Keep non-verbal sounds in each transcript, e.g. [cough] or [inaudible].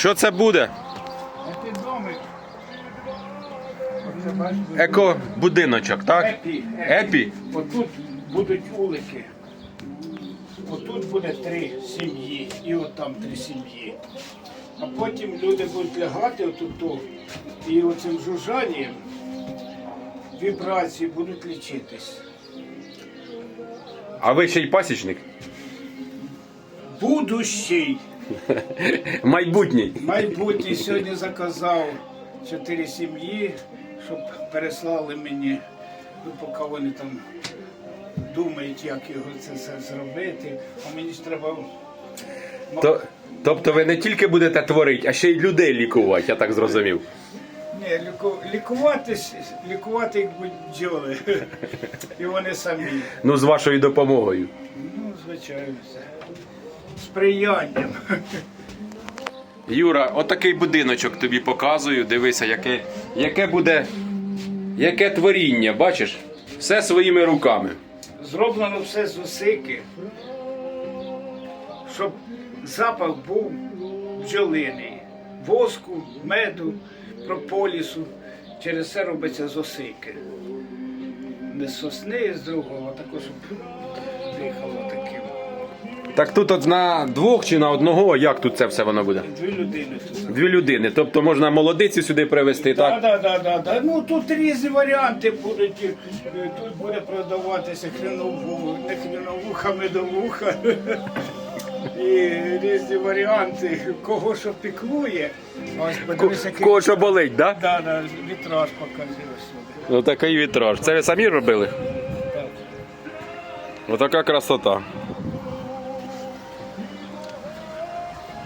Що це буде? Еко-будиночок, так? Епі. Епі? Отут будуть вулики. Отут буде три сім'ї і от там три сім'ї. А потім люди будуть лягати отут і оцим жужжанням вібрації будуть лічитись. А ви ще й пасічник? Будущий [laughs] Майбутній. майбутній сьогодні заказав чотири сім'ї, щоб переслали мені, ну, поки вони там думають, як його це все зробити. А мені ж треба То, тобто ви не тільки будете творити, а ще й людей лікувати, я так зрозумів. Ні, ліку, лікуватись, лікувати їх будуть бджоли. [laughs] І вони самі. Ну, з вашою допомогою. Ну, звичайно. Сприянням. Юра, отакий будиночок тобі показую. Дивися, яке, яке буде. Яке творіння, бачиш? Все своїми руками. Зроблено все з осики, щоб запах був бджолиний. Воску, меду, прополісу. Через це робиться з осики. Не з сосни, з другого, а також щоб дихало таким. Так тут от на двох чи на одного, як тут це все воно буде? Дві людини тут. Дві людини. Тобто можна молодицю сюди привезти, так? Так, так, так, так. Ну тут різні варіанти будуть. Е, Тут буде продаватися хренову, не хреновуха, медовуха. І різні варіанти, кого що піклує. Ось В який кого що болить, так? Да? да, да, вітраж показує сюди. Ну такий вітраж. Це ви самі робили? Так. Отака красота.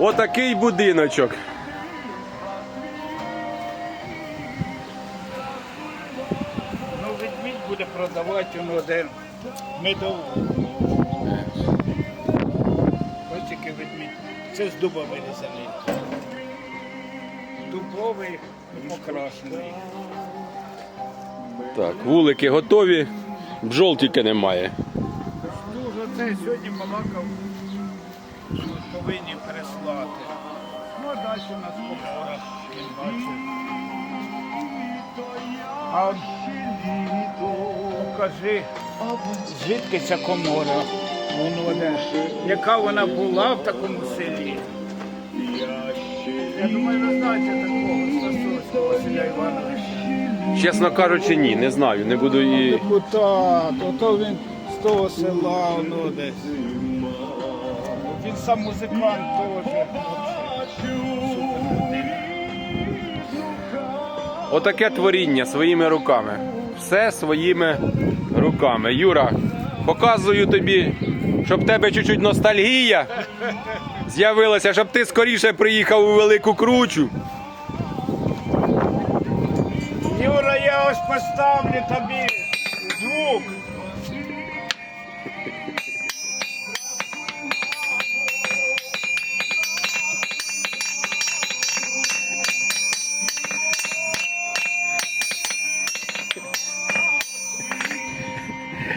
Отакий будиночок. Ну, ведмідь буде продавати воно один медову. Ось тільки ведмідь. Це з дуба вирізаний. Дубовий покрашений. Так, вулики готові, бджол тільки немає. Дуже це сьогодні балакав, повинні переслати. Ну, а далі у нас комора, він бачив. А покажи, звідки ця комора? Воно де? Яка вона була в такому селі? Я думаю, ви знаєте такого Стасовського Василя Івановича. Чесно кажучи, ні, не знаю. Не буду і. Депутат, ото він з того села, воно десь. Сам музикант теж. Отаке творіння своїми руками. Все своїми руками. Юра, показую тобі, щоб в тебе чуть-чуть ностальгія з'явилася, щоб ти скоріше приїхав у велику кручу. Юра, я ось поставлю тобі